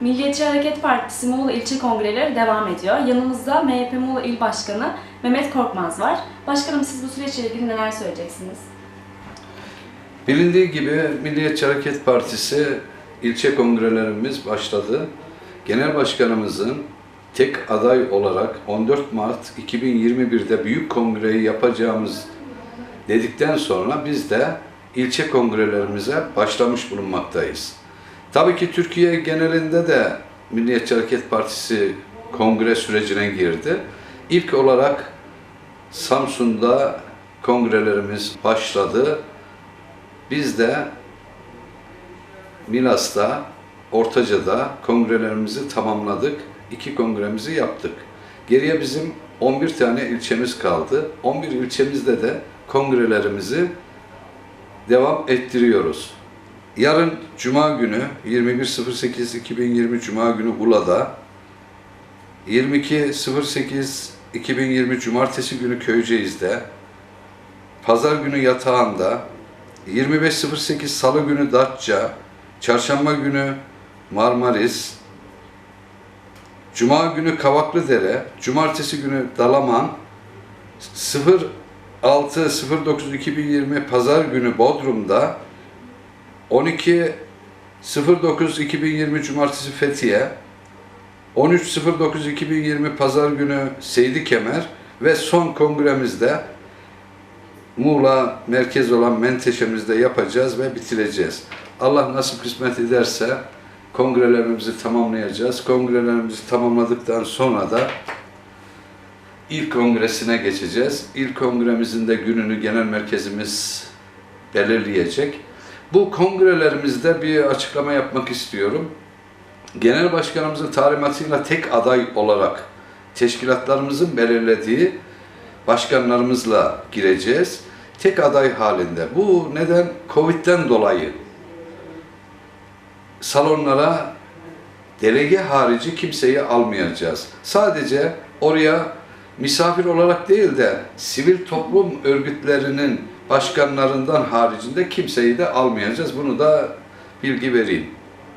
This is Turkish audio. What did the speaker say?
Milliyetçi Hareket Partisi Muğla İlçe Kongreleri devam ediyor. Yanımızda MHP Muğla İl Başkanı Mehmet Korkmaz var. Başkanım siz bu süreçle ilgili neler söyleyeceksiniz? Bilindiği gibi Milliyetçi Hareket Partisi ilçe kongrelerimiz başladı. Genel Başkanımızın tek aday olarak 14 Mart 2021'de büyük kongreyi yapacağımız dedikten sonra biz de ilçe kongrelerimize başlamış bulunmaktayız. Tabii ki Türkiye genelinde de Milliyetçi Hareket Partisi kongre sürecine girdi. İlk olarak Samsun'da kongrelerimiz başladı. Biz de Milas'ta, Ortaca'da kongrelerimizi tamamladık. İki kongremizi yaptık. Geriye bizim 11 tane ilçemiz kaldı. 11 ilçemizde de kongrelerimizi devam ettiriyoruz. Yarın Cuma günü 21.08.2020 Cuma günü Ula'da, 22.08.2020 Cumartesi günü Köyceğiz'de, Pazar günü Yatağan'da, 25.08 Salı günü Datça, Çarşamba günü Marmaris, Cuma günü Kavaklıdere, Cumartesi günü Dalaman, 06.09.2020 Pazar günü Bodrum'da, 12.09.2020 Cumartesi Fethiye, 13.09.2020 Pazar günü Seydi Kemer ve son kongremizde Muğla merkez olan Menteşe'mizde yapacağız ve bitireceğiz. Allah nasip kısmet ederse kongrelerimizi tamamlayacağız. Kongrelerimizi tamamladıktan sonra da ilk kongresine geçeceğiz. İlk kongremizin de gününü genel merkezimiz belirleyecek. Bu kongrelerimizde bir açıklama yapmak istiyorum. Genel başkanımızın talimatıyla tek aday olarak teşkilatlarımızın belirlediği başkanlarımızla gireceğiz. Tek aday halinde. Bu neden? Covid'den dolayı salonlara delege harici kimseyi almayacağız. Sadece oraya misafir olarak değil de sivil toplum örgütlerinin başkanlarından haricinde kimseyi de almayacağız. Bunu da bilgi vereyim.